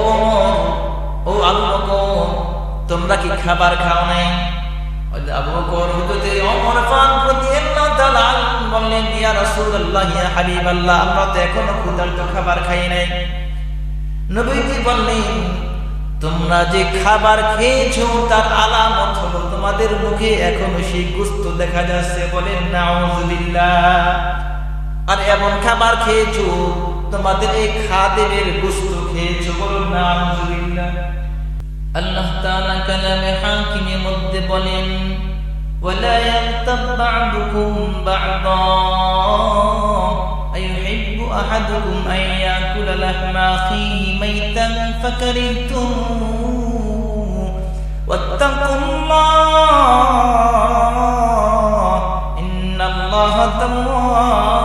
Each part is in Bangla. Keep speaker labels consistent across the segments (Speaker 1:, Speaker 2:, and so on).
Speaker 1: ও ও বকর, তোমরা কি খাবার খাও নাই? আমরা তো এখনও খাবার খাই নাই। নবীজি তোমরা যে খাবার খেয়েছো, তার তোমাদের মুখে এখনও সেই গুস্ত দেখা যাচ্ছে বলেন নাউজুবিল্লাহ। আর এমন খাবার খেয়েছো তোমাদের এই খাদেমের গুস্ত খেয়েছো বলুন নাউজুবিল্লাহ আল্লাহ তাআলা কালামে হাকিমের মধ্যে বলেন ولا يغتب بعضكم بعضا أيحب أحدكم أن يأكل لحم أخيه ميتا فكرهتموه واتقوا الله إن الله تواب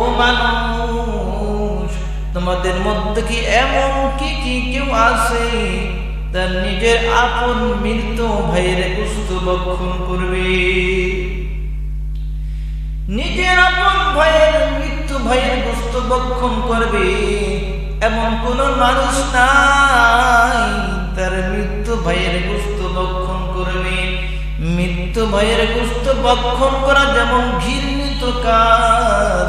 Speaker 1: ও মানুষ, তোমাদের মধ্যে কি এমন কি কি কেউ আছে? তার নিজের আপন মৃত্যু ভাইয়ের গুস্ত বক্ষণ করবে। নিজের আপন ভাইয়ের মৃত্যু ভাইয়ের গুস্ত বক্ষণ করবে। এমন কোন মানুষ নাই, তার মৃত্যু ভাইয়ের গুস্ত বক্ষণ করবে। মৃত্যু ভাইয়ের গুস্ত বক্ষণ করা যেমন ঘৃণিত কাজ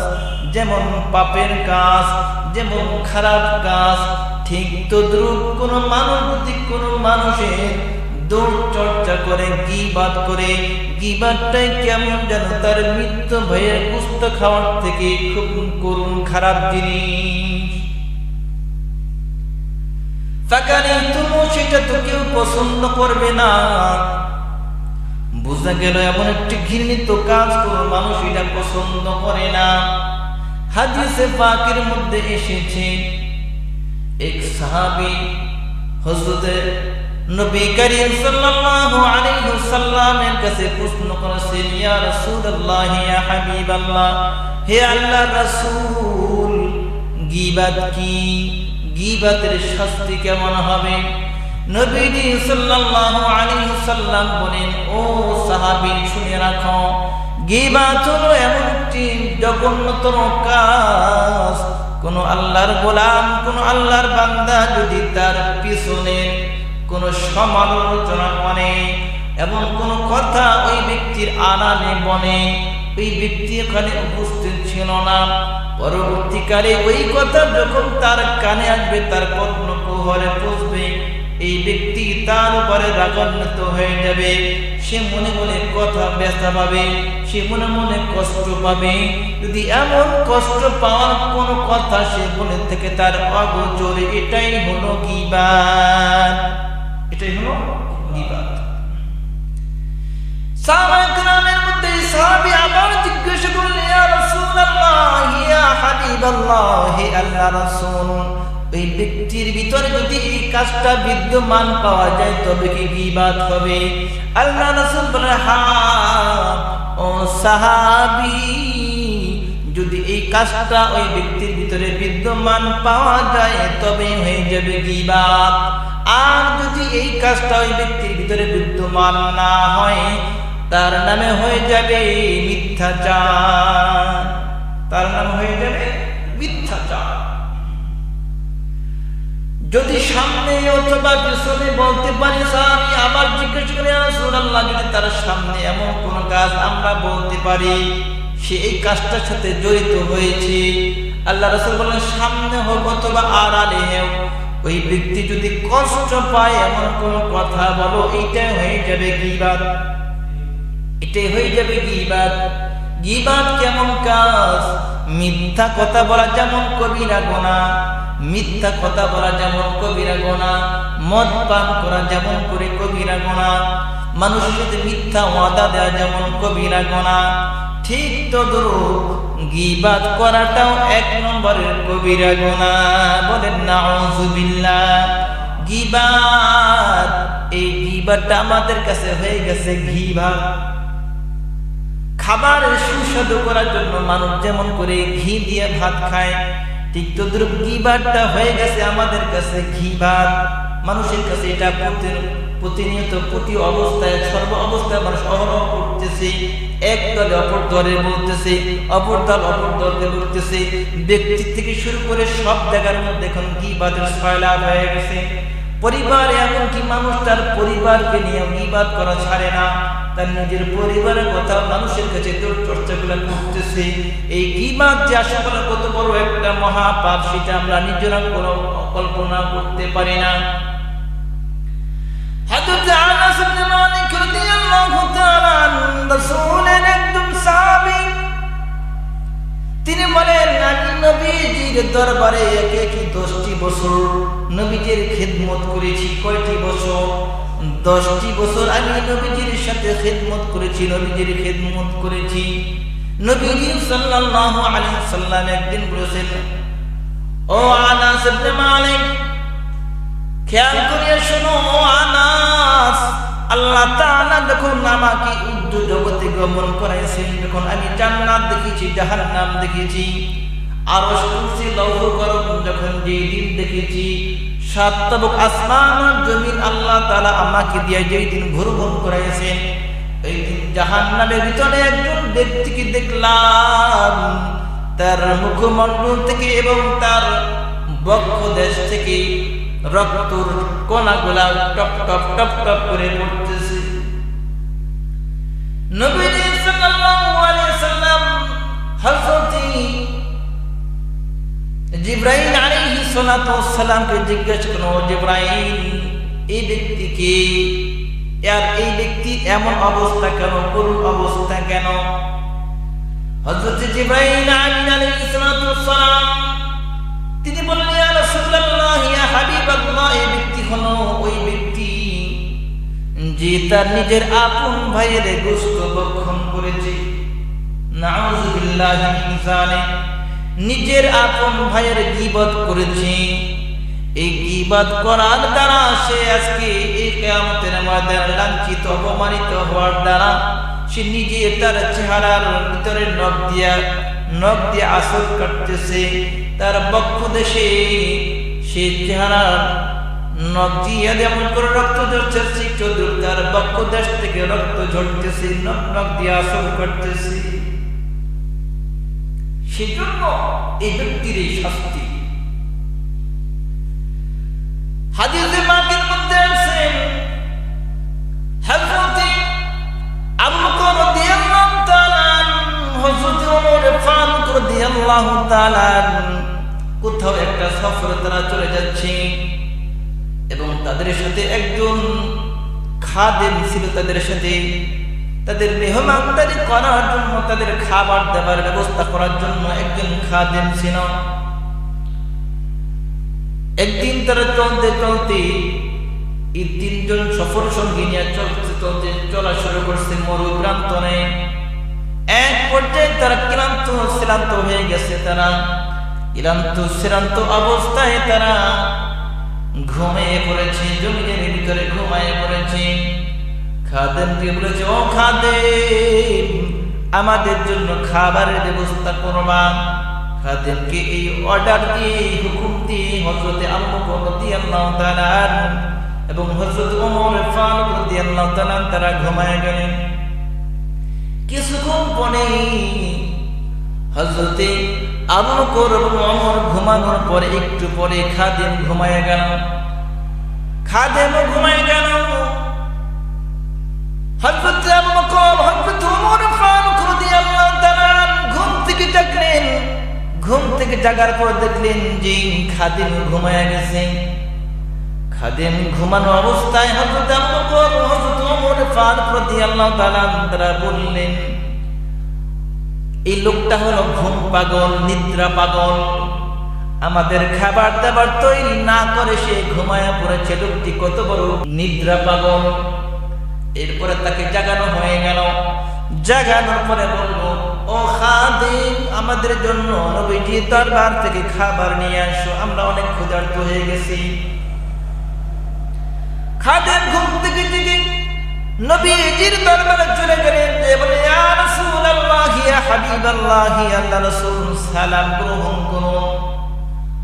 Speaker 1: যেমন পাপের কাজ, যেমন খারাপ কাজ, ঠিক তো দ্রুপ কোন মানুষ যদি কোন মানুষের দৌড় চর্চা করে, গিবাদ করে কেমন যেন তার মৃত্যু ভয়ের খাওয়ার থেকে করুণ খারাপ সেটা তো কেউ পছন্দ করবে না। বোঝা গেল, এমন একটি ঘৃণিত কাজ কোন মানুষ এটা পছন্দ করে না। হাদিসে পাকের মধ্যে এসেছে, এক সাহাবী হযরতের নবী করিম সাল্লাল্লাহু আলাইহি সাল্লামের কাছে প্রশ্ন করেছেন, ইয়া রাসূলুল্লাহ, ইয়া হাবিবাল্লাহ, হে আল্লাহর রাসূল, গীবাত কি? গীবাতের শাস্তি কেমন হবে? নবীজি সাল্লাল্লাহু আলাইহি সাল্লাম বলেন, ও সাহাবী, শুনে রাখো, গীবাত হলো এমন একটি জঘন্যতর কাজ। কোন আল্লাহর গোলাম, কোন আল্লাহর বান্দা যদি তার পিছনে কোন সমালোচনা করে এবং কোন কথা ওই ব্যক্তির আনানে বনে ওই ব্যক্তি এখানে উপস্থিত ছিল না। পরবর্তীকালে ওই কথা যখন তার কানে আসবে, তার কর্ণ কুহরে পৌঁছবে। এই ব্যক্তি তার উপরে রাগান্বিত হয়ে যাবে। সে মনে মনে কথা ব্যথা পাবে, সে মনে মনে কষ্ট পাবে। যদি এমন কষ্ট পাওয়ার কোন কথা সে মনে থেকে তার অগোচর, এটাই হলো গিবাদ। এটাই হলো গিবাদ। হাবিবাল্লাহ, হে আল্লাহ ওই ব্যক্তির ভিতরে যদি এই কাজটা বিদ্যমান পাওয়া যায়, তবে কি বিবাদ হবে? আল্লাহ রাসূল বলেন হ্যাঁ ও সাহাবী, যদি এই কাজটা ওই ব্যক্তির ভিতরে বিদ্যমান পাওয়া যায়, তবে হয়ে যাবে গিবাদ আর যদি এই কাজটা ওই ব্যক্তির ভিতরে বিদ্যমান না হয়, তার নামে হয়ে যাবে মিথ্যাচার। তার নাম হয়ে যাবে মিথ্যাচার। যদি সামনে অথবা পিছনে বলতে পারি আমি আবার জিজ্ঞেস করে রাসূলুল্লাহ, যদি তার সামনে এমন কোন কাজ আমরা বলতে পারি, সে এই কাজটার সাথে জড়িত হয়েছে। আল্লাহ রাসূল বলেন সামনে হোক অথবা আড়ালে হোক, ওই ব্যক্তি যদি কষ্ট পায়, এমন কোন কথা বলো এইটা হয়ে যাবে গিবাদ। এটাই হয়ে যাবে গিবাদ। গিবাদ কেমন কাজ? মিথ্যা কথা বলা যেমন কবিরা গোনা মিথ্যা কথা বলা যেমন কবিরা গোনা, মদ পান করা যেমন করে কবিরা গোনা, মানুষের সাথে মিথ্যা ওয়াদা দেওয়া যেমন কবিরা গোনা। ঠিক তদ্রুপ গিবাদ করাটাও এক নম্বরের কবিরা গুণা বলেন না গিবাদ, এই গিবাদটা আমাদের কাছে হয়ে গেছে ঘিবাদ খাবারের সুস্বাদু করার জন্য মানুষ যেমন করে ঘি দিয়ে ভাত খায় ঠিক তদ্রুপ ঘিবারটা হয়ে গেছে আমাদের কাছে? ঘিবার মানুষের কাছে এটা প্রতি- প্রতিনিয়ত প্রতি অবস্থায়, সর্ব অবস্থায় মানুষ অহরহ করতেছে। এক দলে অপর দলে বলতেছে, অপর দল অপর দলে বলতেছে। ব্যক্তি থেকে শুরু করে সব জায়গার মধ্যে এখন কি বাদের সয়লাভ হয়ে গেছে? পরিবার এমনকি মানুষ তার পরিবারকে নিয়ে বিবাদ করা ছাড়ে না। তার নিজের পরিবারের কথা মানুষের কাছে চর্চা গুলা করতেছে। এই গিবাদ যে আসলে কত বড় একটা মহাপাপ, সেটা আমরা নিজেরা কোনো কল্পনা করতে পারি না। তিনি বলেন নবীজির দরবারে একে কি দশটি বছর নবীজির খেদমত করেছি কয়টি বছর? দশটি বছর আমি নবীজির সাথে খেদমত করেছি নবীজির খেদমত করেছি। নবীজি সাল্লাল্লাহু আলাইহি সাল্লাম একদিন বলেছেন, ও আনাস ইবনে মালিক, খেয়াল করিয়া শোনো, ও আনাস, আল্লাহ তাআলা যখন আমাকে উচ্চ জগতে গমন করাইছেন, যখন আমি জান্নাত দেখেছি জাহান্নাম দেখেছি আরও শুনছি লৌহ যখন যেই দিন দেখেছি, সাত তবক আসমান আর জমিন আল্লাহ তাআলা আমাকে দিয়ে যেই দিন ভ্রমণ করাইছেন এই দিন জাহান্নামের ভিতরে একজন ব্যক্তিকে দেখলাম। তার মুখমণ্ডল থেকে এবং তার বক্ষ দেশ থেকে রক্তর কণাগুলা টপ টপ টপ টপ করে পড়তেছে। নবীজি সাল্লাল্লাহু আলাইহি সাল্লাম হযরতি জিব্রাইল আলাইহিস সালাতু ওয়াস সালামকে জিজ্ঞেস করল জিব্রাইল, এই ব্যক্তিকে আর এই ব্যক্তি এমন অবস্থা কেন? করুণ অবস্থা কেন? হযরত জিব্রাইল আলাইহিস সালাতু ওয়াস সালাম তিনি বললেন, ইয়া রাসূলুল্লাহ, ইয়া হাবিবাল্লাহ, এই ব্যক্তি হলো ওই ব্যক্তি যে তার নিজের আপন ভাইয়ের গোশত ভক্ষণ করেছে। নাউযুবিল্লাহি মিন যালিক। নিজের আপন ভাইয়ের গীবত করেছে। এই গীবত করার দ্বারা সে আজকে এই কিয়ামতের ময়দানে লাঞ্ছিত, অপমানিত হওয়ার দ্বারা সে নিজে তার চেহারার ভিতরে নখ দিয়া, নখ দিয়ে আসর কাটতেছে। তার বক্ষ দেশে সে চেহারার নখ দিয়ে যেমন করে রক্ত ঝরছে চৌধুরী তার বক্ষ দেশ থেকে রক্ত ঝরতেছে, নখ নখ দিয়ে আসর কাটতেছে। সেজন্য এই ব্যক্তির এই শাস্তি। মাকের মধ্যে আছেন কোথাও একটা সফরে তারা চলে যাচ্ছে এবং তাদের সাথে একজন খাদেম ছিল তাদের সাথে। তাদের মেহমানদারি করার জন্য, তাদের খাবার দেওয়ার ব্যবস্থা করার জন্য একজন খাদেম ছিল। একদিন তারা চলতে চলতে এই তিনজন সফর সঙ্গী নিয়ে চলতে চলতে চলা শুরু করছে মরু প্রান্তনে এক পর্যায়ে তারা ক্লান্ত শ্রান্ত হয়ে গেছে তারা। ক্লান্ত শ্রান্ত অবস্থায় তারা ঘুমিয়ে পড়েছে, জমিনের ভিতরে ঘুমায় পড়েছে। খাদেমকে বলেছে ও খাদেম, আমাদের জন্য খাবারের ব্যবস্থা করবা। খাদেমকে এই অর্ডার দিয়ে হুকুম দিয়ে হজরতে তাআলা এবং হজরত ওমর ফারুক রাদিয়াল্লাহু তাআলা তারা ঘুমায় গেলেন। কিছুক্ষণ পরে হজরতে আবু বকর এবং ওমর ঘুমানোর পরে একটু পরে খাদেম ঘুমায় গেল। খাদেম ঘুমায় গেল। ঘুম থেকে ঘুম থেকে জাগার দেখলেন যে খাদিম গেছে। খাদিম ঘুমানো অবস্থায় তারা বললেন, এই লোকটা হলো ঘুম পাগল, নিদ্রা পাগল। আমাদের খাবার দাবার তৈরি না করে সে ঘুমায়া পড়েছে। লোকটি কত বড় নিদ্রা পাগল। এরপরে তাকে জাগানো হয়ে গেল। জাগানোর পরে বলল, ও খাদিম, আমাদের জন্য নবীজি দরবার থেকে খাবার নিয়ে আসো, আমরা অনেক ক্ষুধার্ত হয়ে গেছি। খাদেম ঘুম থেকে জেগে নবীজির দরবারে চলে গেলেন যে বলে, ইয়া রাসূলুল্লাহ, ইয়া হাবিবাল্লাহ, আল্লাহ রাসূল, সালাম গ্রহণ করুন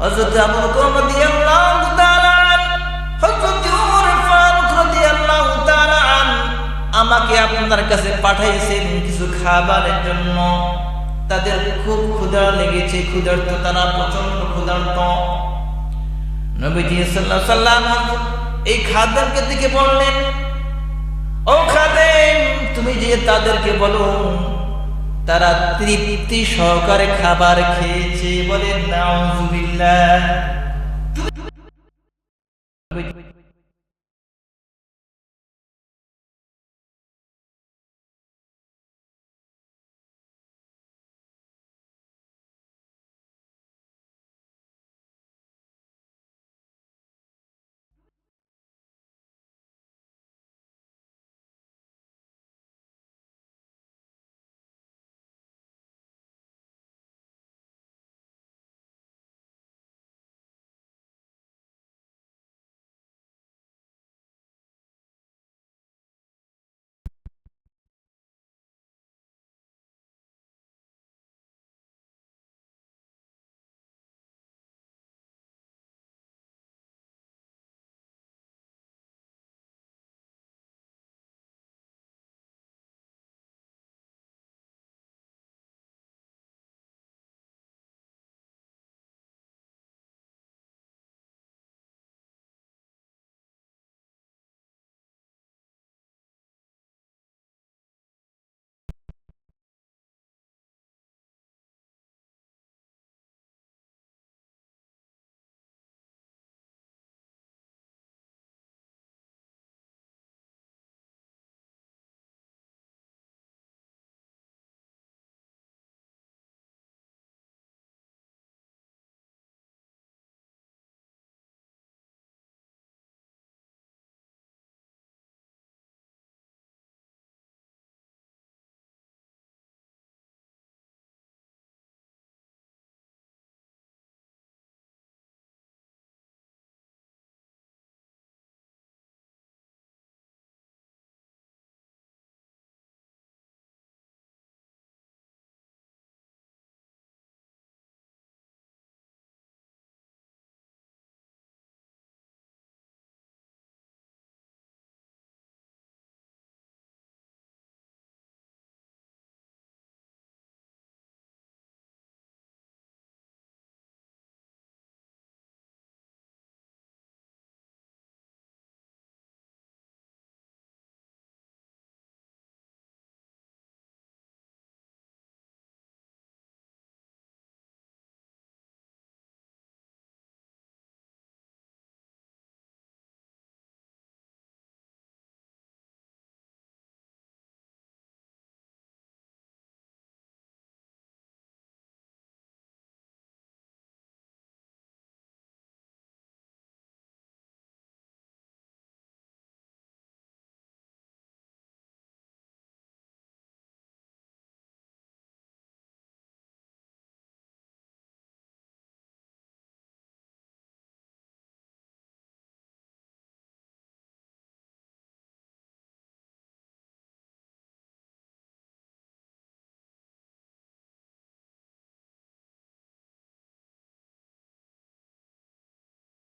Speaker 1: হযরত আবু বকর রাদিয়াল্লাহু আমাকে আপনার কাছে পাঠাইছেন কিছু খাবারের জন্য। তাদের খুব ক্ষুধা লেগেছে, ক্ষুধার্ত, তারা প্রচণ্ড ক্ষুধার্ত। নবীজি এই খাদেমকে দিকে বললেন, ও খাদেম, তুমি যে তাদেরকে বলো, তারা তৃপ্তি সহকারে খাবার খেয়েছে বলে নাউজুবিল্লাহ।